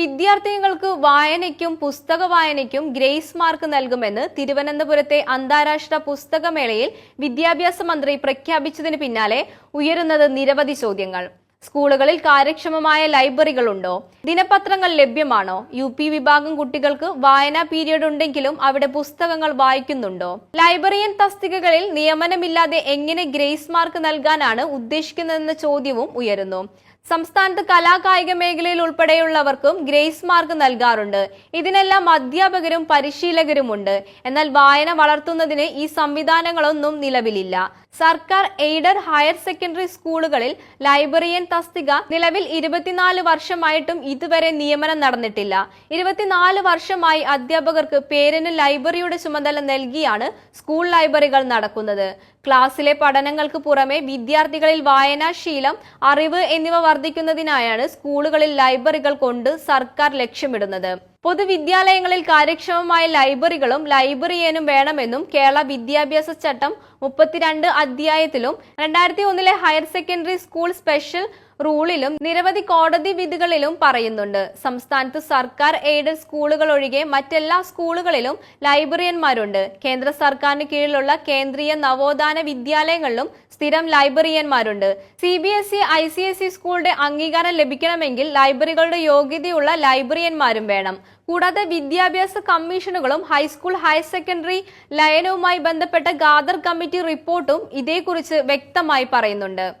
വിദ്യാർത്ഥിനികൾക്ക് വായനയ്ക്കും പുസ്തക വായനയ്ക്കും grace mark നൽകുമെന്ന് തിരുവനന്തപുരത്തെ അന്താരാഷ്ട്ര പുസ്തകമേളയിൽ വിദ്യാഭ്യാസ മന്ത്രി പ്രഖ്യാപിച്ചതിന് പിന്നാലെ ഉയരുന്നത് നിരവധി ചോദ്യങ്ങൾ. സ്കൂളുകളിൽ കാര്യക്ഷമമായ ലൈബ്രറികളുണ്ടോ? ദിനപത്രങ്ങൾ ലഭ്യമാണോ? യു പി വിഭാഗം കുട്ടികൾക്ക് വായനാ പീരീഡ് ഉണ്ടെങ്കിലും അവിടെ പുസ്തകങ്ങൾ വായിക്കുന്നുണ്ടോ? ലൈബ്രറിയൻ തസ്തികകളിൽ നിയമനമില്ലാതെ എങ്ങനെ ഗ്രേസ് മാർക്ക് നൽകാനാണ് ഉദ്ദേശിക്കുന്നതെന്ന ചോദ്യവും ഉയരുന്നു. സംസ്ഥാനത്ത് കലാകായിക മേഖലയിൽ ഉൾപ്പെടെയുള്ളവർക്കും ഗ്രേസ് മാർക്ക് നൽകാറുണ്ട്. ഇതിനെല്ലാം അധ്യാപകരും പരിശീലകരുമുണ്ട്. എന്നാൽ വായന വളർത്തുന്നതിന് ഈ സംവിധാനങ്ങളൊന്നും നിലവിലില്ല. സർക്കാർ എയ്ഡർ ഹയർ സെക്കൻഡറി സ്കൂളുകളിൽ ലൈബ്രറിയൻ തസ്തിക നിലവിൽ ഇരുപത്തിനാല് വർഷമായിട്ടും ഇതുവരെ നിയമനം നടന്നിട്ടില്ല. ഇരുപത്തിനാല് വർഷമായി അധ്യാപകർക്ക് പേരിന് ലൈബ്രറിയുടെ ചുമതല നൽകിയാണ് സ്കൂൾ ലൈബ്രറികൾ നടക്കുന്നത്. ക്ലാസ്സിലെ പഠനങ്ങൾക്ക് പുറമെ വിദ്യാർത്ഥികളിൽ വായനാശീലം അറിവ് എന്നിവ വർദ്ധിക്കുന്നതിനായാണ് സ്കൂളുകളിൽ ലൈബ്രറികൾ കൊണ്ട് സർക്കാർ ലക്ഷ്യമിടുന്നത്. പൊതുവിദ്യാലയങ്ങളിൽ കാര്യക്ഷമമായ ലൈബ്രറികളും ലൈബ്രറിയനും വേണമെന്നും കേരള വിദ്യാഭ്യാസ ചട്ടം മുപ്പത്തിരണ്ട് അധ്യായത്തിലും രണ്ടായിരത്തി ഒന്നിലെ ഹയർ സെക്കൻഡറി സ്കൂൾ സ്പെഷ്യൽ റൂളിലും നിരവധി കോടതി വിധികളിലും പറയുന്നുണ്ട്. സംസ്ഥാനത്ത് സർക്കാർ എയ്ഡഡ് സ്കൂളുകൾ ഒഴികെ മറ്റെല്ലാ സ്കൂളുകളിലും ലൈബ്രറിയന്മാരുണ്ട്. കേന്ദ്ര സർക്കാരിന് കീഴിലുള്ള കേന്ദ്രീയ നവോത്ഥാന വിദ്യാലയങ്ങളിലും സ്ഥിരം ലൈബ്രറിയന്മാരുണ്ട്. C B S E I C S E സ്കൂളുടെ അംഗീകാരം ലഭിക്കണമെങ്കിൽ ലൈബ്രറികളുടെ യോഗ്യതയുള്ള ലൈബ്രറിയന്മാരും വേണം. കൂടാതെ വിദ്യാഭ്യാസ കമ്മീഷനുകളും ഹൈസ്കൂൾ ഹയർ സെക്കൻഡറി ലയനവുമായി ബന്ധപ്പെട്ട ഗാദർ കമ്മിറ്റി റിപ്പോർട്ടും ഇതേക്കുറിച്ച് വ്യക്തമായി പറയുന്നുണ്ട്.